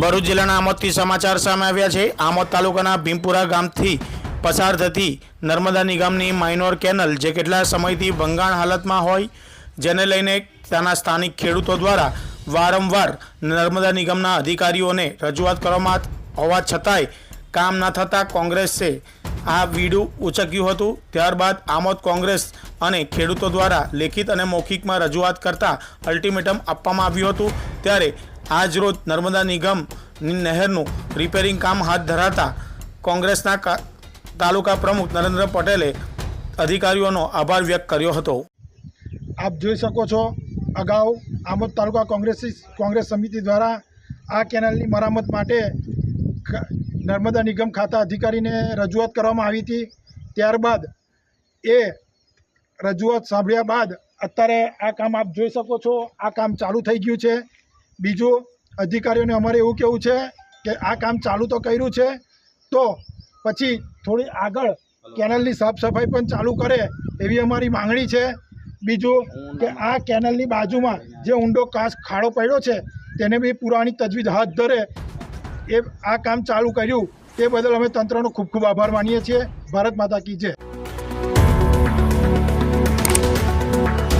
ભરૂચ જિલ્લાના આમોદથી સમાચાર સામે આવ્યા છે. આમોદ તાલુકાના ભીમપુરા ગામથી પસાર થતી નર્મદા નિગમની માઇનોર કેનલ જે કેટલા સમયથી ભંગાણ હાલતમાં હોય, જેને લઈને ત્યાંના સ્થાનિક ખેડૂતો દ્વારા વારંવાર નર્મદા નિગમના અધિકારીઓને રજૂઆત કરવામાં હોવા છતાંય કામ ન થતાં કોંગ્રેસે આ વીડું ઉચક્યું હતું. ત્યારબાદ આમોદ કોંગ્રેસ અને ખેડૂતો દ્વારા લેખિત અને મૌખિકમાં રજૂઆત કરતા અલ્ટિમેટમ આપવામાં આવ્યું હતું. ત્યારે આજ રોજ નર્મદા નિગમની નહેરનું રિપેરિંગ કામ હાથ ધરાતા કોંગ્રેસના તાલુકા પ્રમુખ નરેન્દ્ર પટેલે અધિકારીઓનો આભાર વ્યક્ત કર્યો હતો. આપ જોઈ શકો છો, અગાઉ આમોદ તાલુકા કોંગ્રેસ કોંગ્રેસ સમિતિ દ્વારા આ કેનાલની મરામત માટે નર્મદા નિગમ ખાતા અધિકારીને રજૂઆત કરવામાં આવી હતી. ત્યારબાદ એ રજૂઆત સાંભળ્યા બાદ અત્યારે આ કામ આપ જોઈ શકો છો આ કામ ચાલુ થઈ ગયું છે. બીજું અધિકારીઓને અમારે એવું કહેવું છે કે આ કામ ચાલુ તો કર્યું છે તો પછી થોડી આગળ કેનલની સાફ સફાઈ પણ ચાલુ કરે એવી અમારી માંગણી છે. બીજું કે આ કેનલની બાજુમાં જે ઊંડો કાચ ખાડો પડ્યો છે તેને બી પુરાણી તજવીજ હાથ ધરે. એ આ કામ ચાલુ કર્યું તે બદલ અમે તંત્રનો ખૂબ ખૂબ આભાર માનીએ છીએ. ભારત માતા કી જય.